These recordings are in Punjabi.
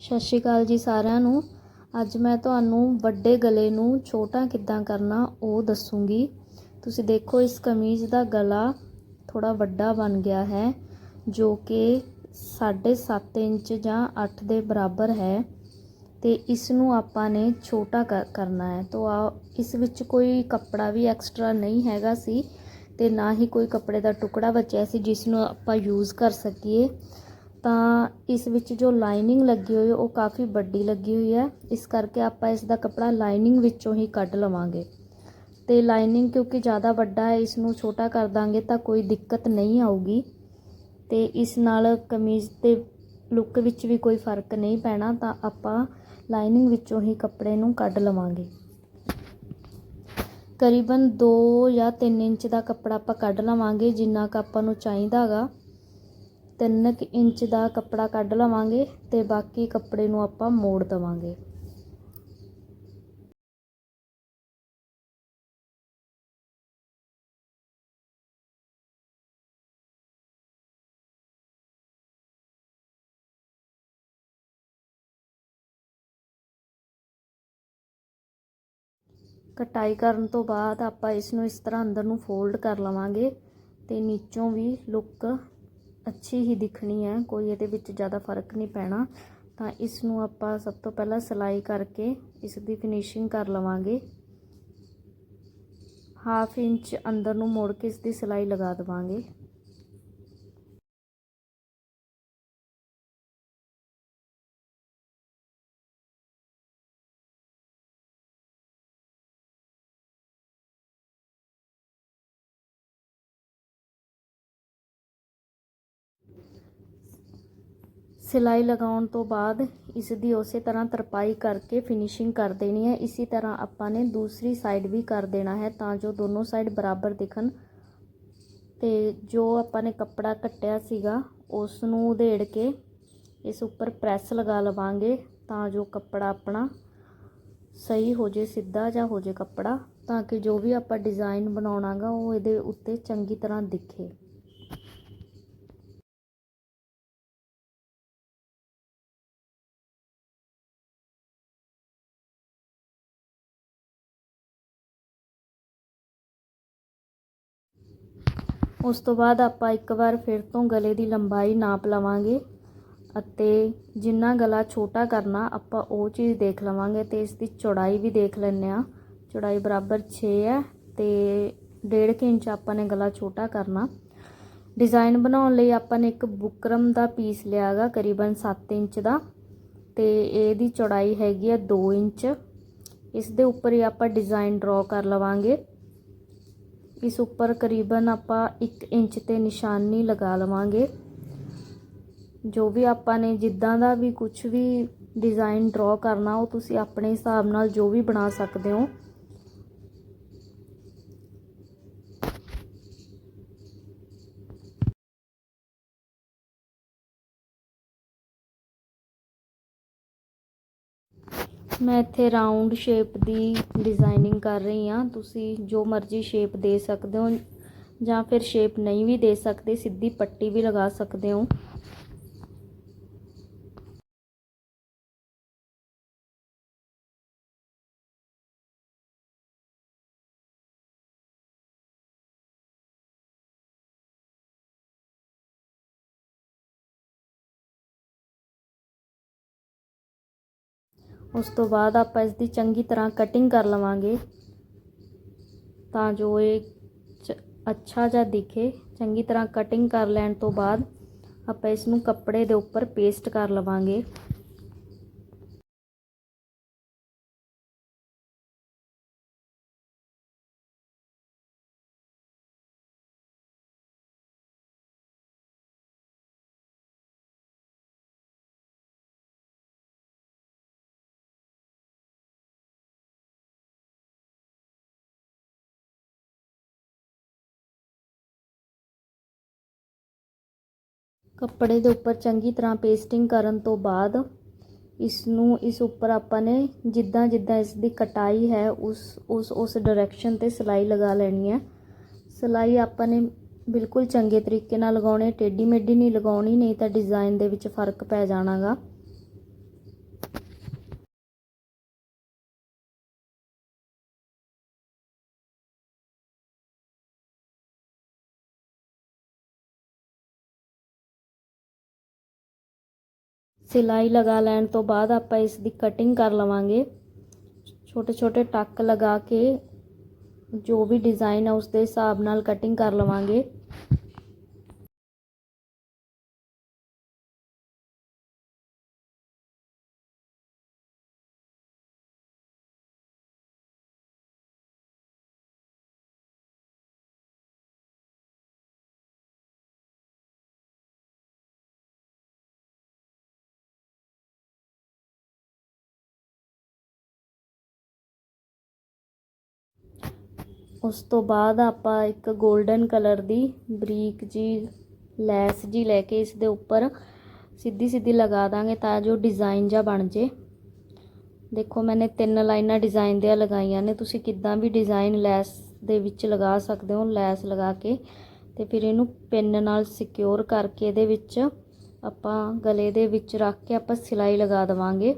ਸਤਿ ਸ਼੍ਰੀ ਅਕਾਲ ਜੀ ਸਾਰਿਆਂ ਨੂੰ। ਅੱਜ ਮੈਂ ਤੁਹਾਨੂੰ ਵੱਡੇ ਗਲੇ ਨੂੰ ਛੋਟਾ ਕਿੱਦਾਂ ਕਰਨਾ ਉਹ ਦੱਸੂਗੀ। ਤੁਸੀਂ ਦੇਖੋ, ਇਸ ਕਮੀਜ਼ ਦਾ ਗਲਾ ਥੋੜਾ ਵੱਡਾ ਬਣ ਗਿਆ ਹੈ, ਜੋ ਕਿ 7.5 ਇੰਚ ਜਾਂ 8 ਦੇ ਬਰਾਬਰ ਹੈ ਤੇ ਇਸ ਨੂੰ ਆਪਾਂ ਨੇ ਛੋਟਾ ਕਰ- ਕਰਨਾ ਹੈ। ਤੋਂ ਆ ਇਸ ਵਿੱਚ ਕੋਈ ਕੱਪੜਾ ਵੀ ਐਕਸਟਰਾ ਨਹੀਂ ਹੈਗਾ ਸੀ ਤੇ ਨਾ ਹੀ ਕੋਈ ਕੱਪੜੇ ਦਾ ਟੁਕੜਾ ਬਚਿਆ ਸੀ, ਜਿਸ ਨੂੰ ਆਪਾਂ ਯੂਜ਼ ਕਰ ਸਕੀਏ। ਤਾਂ ਇਸ ਵਿੱਚ ਜੋ ਲਾਈਨਿੰਗ ਲੱਗੀ ਹੋਈ ਉਹ ਕਾਫੀ ਵੱਡੀ ਲੱਗੀ ਹੋਈ ਹੈ। ਇਸ ਕਰਕੇ ਆਪਾਂ ਇਸ ਦਾ ਕੱਪੜਾ ਲਾਈਨਿੰਗ ਵਿੱਚੋਂ ਹੀ ਕੱਢ ਲਵਾਂਗੇ। ਤੇ ਲਾਈਨਿੰਗ ਕਿਉਂਕਿ ਜ਼ਿਆਦਾ ਵੱਡਾ ਹੈ ਇਸ ਨੂੰ ਛੋਟਾ ਕਰ ਦਾਂਗੇ ਤਾਂ ਕੋਈ ਦਿੱਕਤ ਨਹੀਂ ਆਊਗੀ। ਤੇ ਇਸ ਨਾਲ ਕਮੀਜ਼ ਤੇ ਲੁੱਕ ਵਿੱਚ ਵੀ ਕੋਈ ਫ਼ਰਕ ਨਹੀਂ ਪੈਣਾ, ਤਾਂ ਆਪਾਂ ਲਾਈਨਿੰਗ ਵਿੱਚੋਂ ਹੀ ਕੱਪੜੇ ਨੂੰ ਕੱਢ ਲਵਾਂਗੇ। ਕਰੀਬਨ 2 ਜਾਂ 3 ਇੰਚ ਦਾ ਕੱਪੜਾ ਆਪਾਂ ਕੱਢ ਲਵਾਂਗੇ, ਜਿੰਨਾ ਕੁ ਆਪਾਂ ਨੂੰ ਚਾਹੀਦਾ ਤਿੰਨ ਕੁ ਇੰਚ ਦਾ ਕੱਪੜਾ ਕੱਢ ਲਵਾਂਗੇ ਅਤੇ ਬਾਕੀ ਕੱਪੜੇ ਨੂੰ ਆਪਾਂ ਮੋੜ ਦੇਵਾਂਗੇ। ਕਟਾਈ ਕਰਨ ਤੋਂ ਬਾਅਦ ਆਪਾਂ ਇਸ ਨੂੰ ਇਸ ਤਰ੍ਹਾਂ ਅੰਦਰ ਨੂੰ ਫੋਲਡ ਕਰ ਲਵਾਂਗੇ ਤੇ ਨੀਚੋਂ ਵੀ ਲੁੱਕ ਅੱਛੀ ਹੀ ਦਿਖਣੀ ਹੈ, ਕੋਈ ਇਹਦੇ ਵਿੱਚ ਜ਼ਿਆਦਾ ਫ਼ਰਕ ਨਹੀਂ ਪੈਣਾ। ਤਾਂ ਇਸ ਨੂੰ ਆਪਾਂ ਸਭ ਤੋਂ ਪਹਿਲਾਂ ਸਿਲਾਈ ਕਰਕੇ ਇਸ ਦੀ ਫਿਨਿਸ਼ਿੰਗ ਕਰ ਲਵਾਂਗੇ। ਹਾਫ ਇੰਚ ਅੰਦਰ ਨੂੰ ਮੋੜ ਕੇ ਇਸ ਦੀ ਸਿਲਾਈ ਲਗਾ ਦੇਵਾਂਗੇ। ਸਿਲਾਈ ਲਗਾਉਣ ਤੋਂ ਬਾਅਦ ਇਸ ਦੀ ਉਸੇ ਤਰ੍ਹਾਂ ਤਰਪਾਈ ਕਰਕੇ ਫਿਨਿਸ਼ਿੰਗ ਕਰ ਦੇਣੀ ਹੈ। ਇਸੇ ਤਰ੍ਹਾਂ ਆਪਾਂ ਨੇ ਦੂਸਰੀ ਸਾਈਡ ਵੀ ਕਰ ਦੇਣਾ ਹੈ ਤਾਂ ਜੋ ਦੋਨੋਂ ਸਾਈਡ ਬਰਾਬਰ ਦਿਖਣ। ਤੇ ਜੋ ਆਪਾਂ ਨੇ ਕੱਪੜਾ ਕੱਟਿਆ ਸੀਗਾ ਉਸ ਨੂੰ ਉਧੇੜ ਕੇ ਇਸ ਉੱਪਰ ਪ੍ਰੈਸ ਲਗਾ ਲਵਾਂਗੇ ਤਾਂ ਜੋ ਕੱਪੜਾ ਆਪਣਾ ਸਹੀ ਹੋ ਜੇ, ਸਿੱਧਾ ਜਾਂ ਹੋ ਜੇ ਕੱਪੜਾ, ਤਾਂ ਕਿ ਜੋ ਵੀ ਆਪਾਂ ਡਿਜ਼ਾਈਨ ਬਣਾਉਣਾਗਾ ਉਹ ਇਹਦੇ ਉੱਤੇ ਚੰਗੀ ਤਰ੍ਹਾਂ ਦਿਖੇ। ਉਸ ਤੋਂ ਬਾਅਦ ਆਪਾਂ ਇੱਕ ਵਾਰ ਫਿਰ ਤੋਂ ਗਲੇ ਦੀ ਲੰਬਾਈ ਨਾਪ ਲਵਾਂਗੇ ਅਤੇ ਜਿੰਨਾ ਗਲਾ ਛੋਟਾ ਕਰਨਾ ਆਪਾਂ ਉਹ ਚੀਜ਼ ਦੇਖ ਲਵਾਂਗੇ ਤੇ ਇਸ ਦੀ ਚੌੜਾਈ ਵੀ ਦੇਖ ਲੈਂਦੇ ਆ ਚੌੜਾਈ ਬਰਾਬਰ 6 ਹੈ ਤੇ 1.5 ਇੰਚ ਆਪਾਂ ਨੇ ਗਲਾ ਛੋਟਾ ਕਰਨਾ। ਡਿਜ਼ਾਈਨ ਬਣਾਉਣ ਲਈ ਆਪਾਂ ਨੇ ਇੱਕ ਬੁਕਰਮ ਦਾ ਪੀਸ ਲਿਆਗਾ ਕਰੀਬਨ 7 ਇੰਚ ਦਾ ਤੇ ਇਹਦੀ ਚੌੜਾਈ ਹੈਗੀ ਆ 2 ਇੰਚ। ਇਸ ਦੇ ਉੱਪਰ ਹੀ ਆਪਾਂ ਡਿਜ਼ਾਈਨ ਡਰਾ ਕਰ ਲਵਾਂਗੇ। ਇਸ ਉੱਪਰ ਕਰੀਬਨ ਆਪਾਂ 1 ਇੰਚ ਤੇ ਨਿਸ਼ਾਨੀ ਲਗਾ ਲਵਾਂਗੇ। ਜੋ ਵੀ ਆਪਾਂ ਨੇ ਜਿੱਦਾਂ ਦਾ ਵੀ ਕੁਝ ਵੀ ਡਿਜ਼ਾਈਨ ਡਰਾ ਕਰਨਾ, ਉਹ ਤੁਸੀਂ ਆਪਣੇ ਹਿਸਾਬ ਨਾਲ ਜੋ ਵੀ ਬਣਾ ਸਕਦੇ ਹੋ। ਮੈਂ ਇੱਥੇ ਰਾਉਂਡ ਸ਼ੇਪ ਦੀ ਡਿਜ਼ਾਈਨਿੰਗ ਕਰ ਰਹੀ ਹਾਂ। ਤੁਸੀਂ ਜੋ ਮਰਜ਼ੀ ਸ਼ੇਪ ਦੇ ਸਕਦੇ ਹੋ ਜਾਂ ਫਿਰ ਸ਼ੇਪ ਨਹੀਂ ਵੀ ਦੇ ਸਕਦੇ, ਸਿੱਧੀ ਪੱਟੀ ਵੀ ਲਗਾ ਸਕਦੇ ਹੋ। ਉਸ ਤੋਂ ਬਾਅਦ ਆਪਾਂ ਇਸ ਦੀ ਚੰਗੀ ਤਰ੍ਹਾਂ ਕਟਿੰਗ ਕਰ ਲਵਾਂਗੇ। ਤਾਂ ਜੋ ਇਹ ਅੱਛਾ ਜਿਹਾ ਦਿਖੇ। ਚੰਗੀ ਤਰ੍ਹਾਂ ਕਟਿੰਗ ਕਰ ਲੈਣ ਤੋਂ ਬਾਅਦ ਆਪਾਂ ਇਸ ਨੂੰ ਕੱਪੜੇ ਦੇ ਉੱਪਰ ਪੇਸਟ ਕਰ ਲਵਾਂਗੇ। ਕੱਪੜੇ ਦੇ ਉੱਪਰ ਚੰਗੀ ਤਰ੍ਹਾਂ ਪੇਸਟਿੰਗ ਕਰਨ ਤੋਂ ਬਾਅਦ ਇਸ ਨੂੰ ਇਸ ਉੱਪਰ ਆਪਾਂ ਨੇ ਜਿੱਦਾਂ ਜਿੱਦਾਂ ਇਸ ਦੀ ਕਟਾਈ ਹੈ, ਉਸ ਉਸ ਉਸ ਡਾਇਰੈਕਸ਼ਨ ਤੇ ਸਿਲਾਈ ਲਗਾ ਲੈਣੀ ਹੈ। ਸਿਲਾਈ ਆਪਾਂ ਨੇ ਬਿਲਕੁਲ ਚੰਗੇ ਤਰੀਕੇ ਨਾਲ ਲਗਾਉਣੀ ਟੇਢੀ ਮੇਢੀ ਨਹੀਂ ਲਗਾਉਣੀ, ਨਹੀਂ ਤਾਂ ਡਿਜ਼ਾਈਨ ਦੇ ਵਿੱਚ ਫ਼ਰਕ ਪੈ ਜਾਣਾਗਾ। ਸਿਲਾਈ ਲਗਾ ਲੈਣ ਤੋਂ ਬਾਅਦ ਆਪਾਂ ਇਸ ਦੀ ਕਟਿੰਗ ਕਰ ਲਵਾਂਗੇ। ਛੋਟੇ ਛੋਟੇ ਟੱਕ ਲਗਾ ਕੇ ਜੋ ਵੀ ਡਿਜ਼ਾਈਨ ਆ, ਉਸ ਦੇ ਹਿਸਾਬ ਨਾਲ ਕਟਿੰਗ ਕਰ ਲਵਾਂਗੇ। ਉਸ ਤੋਂ ਬਾਅਦ ਆਪਾਂ ਇੱਕ ਗੋਲਡਨ ਕਲਰ ਦੀ ਬਰੀਕ ਜੀ ਲੈਸ ਜੀ ਲੈ ਕੇ ਇਸ ਦੇ ਉੱਪਰ ਸਿੱਧੀ ਸਿੱਧੀ ਲਗਾ ਦਾਂਗੇ ਤਾਂ ਜੋ ਡਿਜ਼ਾਈਨ ਜਾਂ ਬਣ ਜੇ। ਦੇਖੋ ਮੈਨੇ ਤਿੰਨ ਲਾਈਨਾਂ ਡਿਜ਼ਾਈਨ ਦੀਆਂ ਲਗਾਈਆਂ ਨੇ। ਤੁਸੀਂ ਕਿੱਦਾਂ ਵੀ ਡਿਜ਼ਾਈਨ ਲੈਸ ਦੇ ਵਿੱਚ ਲਗਾ ਸਕਦੇ ਹੋ, ਲੈਸ ਲਗਾ ਕੇ। ਤੇ ਫਿਰ ਇਹਨੂੰ ਪਿੰਨ ਨਾਲ ਸਿਕਿਉਰ ਕਰਕੇ ਇਹਦੇ ਵਿੱਚ ਆਪਾਂ ਗਲੇ ਦੇ ਵਿੱਚ ਰੱਖ ਕੇ ਆਪਾਂ ਸਿਲਾਈ ਲਗਾ ਦੇਵਾਂਗੇ।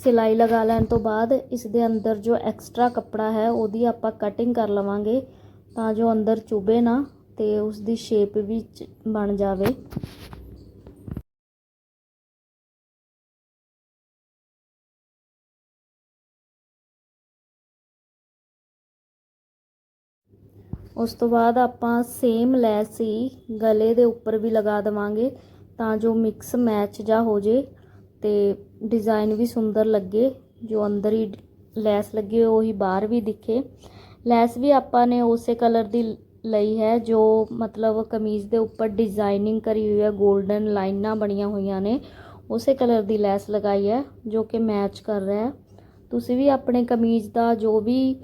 ਸਿਲਾਈ ਲਗਾ ਲੈਣ ਤੋਂ ਬਾਅਦ ਇਸ ਦੇ ਅੰਦਰ ਜੋ ਐਕਸਟਰਾ ਕੱਪੜਾ ਹੈ ਉਹਦੀ ਆਪਾਂ ਕਟਿੰਗ ਕਰ ਲਵਾਂਗੇ ਤਾਂ ਜੋ ਅੰਦਰ ਚੁਭੇ ਨਾ ਤੇ ਉਸ ਦੀ ਸ਼ੇਪ ਵੀ ਬਣ ਜਾਵੇ। ਉਸ ਤੋਂ ਬਾਅਦ ਆਪਾਂ ਸੇਮ ਲੈਸ ਹੀ ਗਲੇ ਦੇ ਉੱਪਰ ਵੀ ਲਗਾ ਦੇਵਾਂਗੇ ਤਾਂ ਜੋ ਮਿਕਸ ਮੈਚ ਜਾ ਹੋ ਜੇ। ਤੇ ਡਿਜ਼ਾਈਨ ਵੀ ਸੁੰਦਰ ਲੱਗੇ, ਜੋ ਅੰਦਰ ਹੀ ਲੈਸ ਲੱਗੀ ਉਹੀ ਬਾਹਰ ਵੀ ਦਿਖੇ। ਲੈਸ ਵੀ ਆਪਾਂ ਨੇ ਉਸੇ ਕਲਰ ਦੀ ਲਈ ਹੈ, ਜੋ ਮਤਲਬ ਕਮੀਜ਼ ਦੇ ਉੱਪਰ ਡਿਜ਼ਾਈਨਿੰਗ ਕਰੀ ਹੋਈ ਹੈ 골ਡਨ ਲਾਈਨਾਂ ਬਣੀਆਂ ਹੋਈਆਂ ਨੇ, ਉਸੇ ਕਲਰ ਦੀ ਲੈਸ ਲਗਾਈ ਹੈ, ਜੋ ਕਿ ਮੈਚ ਕਰ ਰਿਹਾ ਹੈ। ਤੁਸੀਂ ਵੀ ਆਪਣੇ ਕਮੀਜ਼ ਦਾ ਜੋ ਵੀ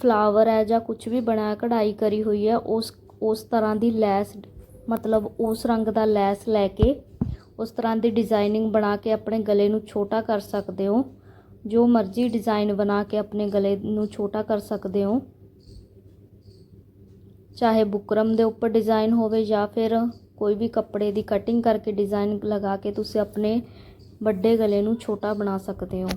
ਫਲਾਵਰ ਹੈ ਜਾਂ ਕੁਝ ਵੀ ਬਣਾ ਕਢਾਈ ਕਰੀ ਹੋਈ ਹੈ, ਉਸ ਉਸ ਤਰ੍ਹਾਂ ਦੀ ਲੈਸ, ਮਤਲਬ ਉਸ ਰੰਗ ਦਾ ਲੈਸ ਲੈ ਕੇ ਉਸ ਤਰ੍ਹਾਂ ਦੀ ਡਿਜ਼ਾਈਨਿੰਗ ਬਣਾ ਕੇ ਆਪਣੇ ਗਲੇ ਨੂੰ ਛੋਟਾ ਕਰ ਸਕਦੇ ਹੋ। ਜੋ ਮਰਜ਼ੀ ਡਿਜ਼ਾਈਨ ਬਣਾ ਕੇ ਆਪਣੇ ਗਲੇ ਨੂੰ ਛੋਟਾ ਕਰ ਸਕਦੇ ਹੋ। ਚਾਹੇ ਬੁਕਰਮ ਦੇ ਉੱਪਰ ਡਿਜ਼ਾਈਨ ਹੋਵੇ ਜਾਂ ਫਿਰ ਕੋਈ ਵੀ ਕੱਪੜੇ ਦੀ ਕਟਿੰਗ ਕਰਕੇ ਡਿਜ਼ਾਈਨ ਲਗਾ ਕੇ ਤੁਸੀਂ ਆਪਣੇ ਵੱਡੇ ਗਲੇ ਨੂੰ ਛੋਟਾ ਬਣਾ ਸਕਦੇ ਹੋ।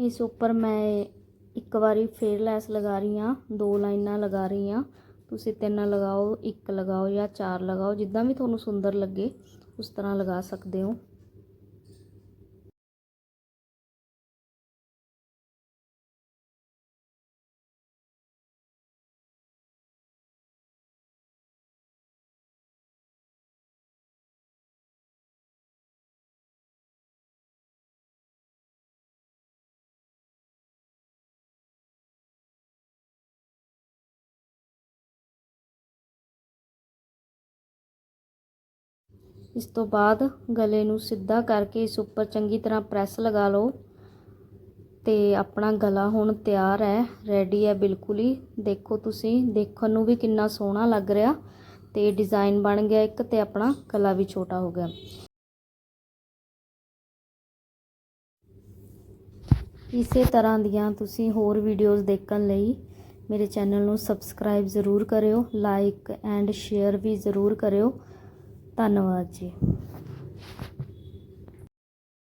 ਇਸ ਉੱਪਰ ਮੈਂ ਇੱਕ ਵਾਰੀ ਫੇਰ ਲੈਸ ਲਗਾ ਰਹੀ ਹਾਂ, ਦੋ ਲਾਈਨਾਂ ਲਗਾ ਰਹੀ ਹਾਂ। ਤੁਸੀਂ ਤਿੰਨ ਲਗਾਓ, ਇੱਕ ਲਗਾਓ ਜਾਂ ਚਾਰ ਲਗਾਓ, ਜਿੱਦਾਂ ਵੀ ਤੁਹਾਨੂੰ ਸੁੰਦਰ ਲੱਗੇ, ਉਸ ਤਰ੍ਹਾਂ ਲਗਾ ਸਕਦੇ ਹੋ। ਇਸ ਤੋਂ ਬਾਅਦ ਗਲੇ ਨੂੰ ਸਿੱਧਾ ਕਰਕੇ ਇਸ ਉੱਪਰ ਚੰਗੀ ਤਰ੍ਹਾਂ ਪ੍ਰੈਸ ਲਗਾ ਲਓ ਤੇ ਆਪਣਾ ਗਲਾ ਹੁਣ ਤਿਆਰ ਹੈ ਰੈਡੀ ਹੈ ਬਿਲਕੁਲ ਹੀ। ਦੇਖੋ ਤੁਸੀਂ, ਦੇਖਣ ਨੂੰ ਵੀ ਕਿੰਨਾ ਸੋਹਣਾ ਲੱਗ ਰਿਹਾ ਤੇ ਡਿਜ਼ਾਈਨ ਬਣ ਗਿਆ ਇੱਕ ਤੇ ਆਪਣਾ ਗਲਾ ਵੀ ਛੋਟਾ ਹੋ ਗਿਆ। ਇਸੇ ਤਰ੍ਹਾਂ ਦੀਆਂ ਤੁਸੀਂ ਹੋਰ ਵੀਡੀਓਜ਼ ਦੇਖਣ ਲਈ ਮੇਰੇ ਚੈਨਲ ਨੂੰ ਸਬਸਕ੍ਰਾਈਬ ਜ਼ਰੂਰ ਕਰਿਓ ਲਾਈਕ ਐਂਡ ਸ਼ੇਅਰ ਵੀ ਜ਼ਰੂਰ ਕਰਿਓ। ਧੰਨਵਾਦ ਜੀ।